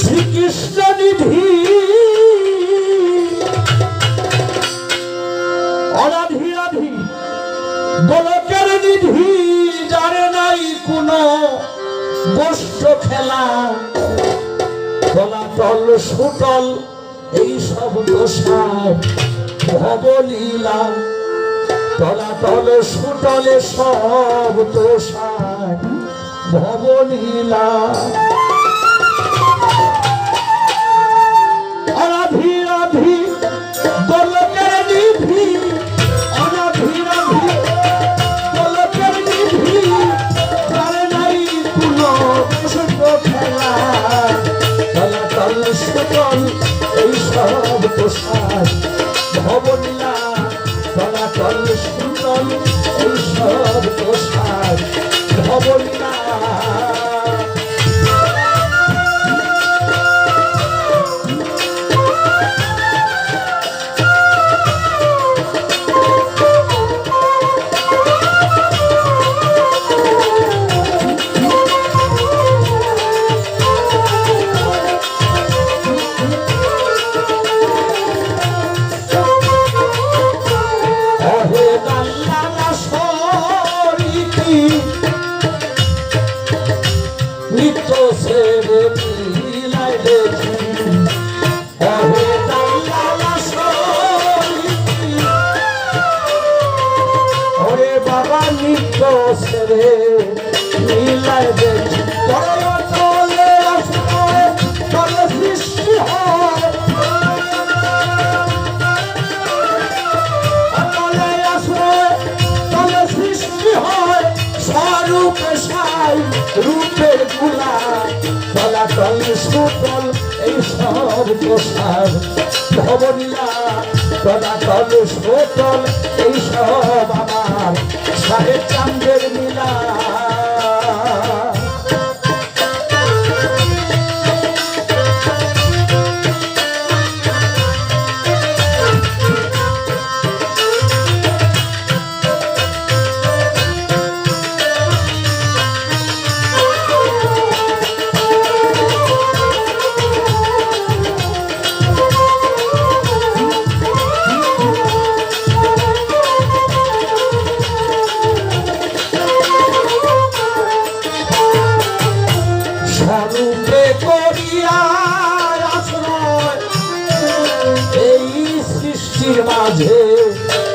শ্রীকৃষ্ণ নিধি অনাধি আধি গোলকের নিধি জানে নাই কোনো গোষ্ঠ খেলা। তলাতল সুতল এই সব দোষার ভবলীলা। তলাতল সুতলে সব দোষার ভবলীলা। প্রসাদ ভবনীলা তলাতল সুতল এই সব প্রসাদ। বাবা সেবে মিলাই দেখি চলে আসবে চলে সৃষ্টি হয়। তলে আসে তলে সৃষ্টি হয়। স্বরূপে সাই রূপেরগুলা তল সুতল এই সব প্রসাদ ভবনীলা এই সব আমার সাড়ে চান্দের করিয়া আশ্রয়। এই সৃষ্টির মাঝে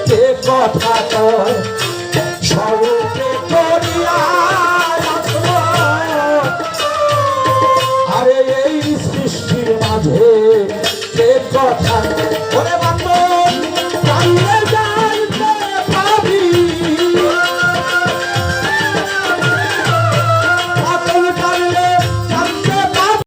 কে কথা কয়? স্বরূপে আরে এই সৃষ্টির মাঝে কে কথা ওরে বান্ধব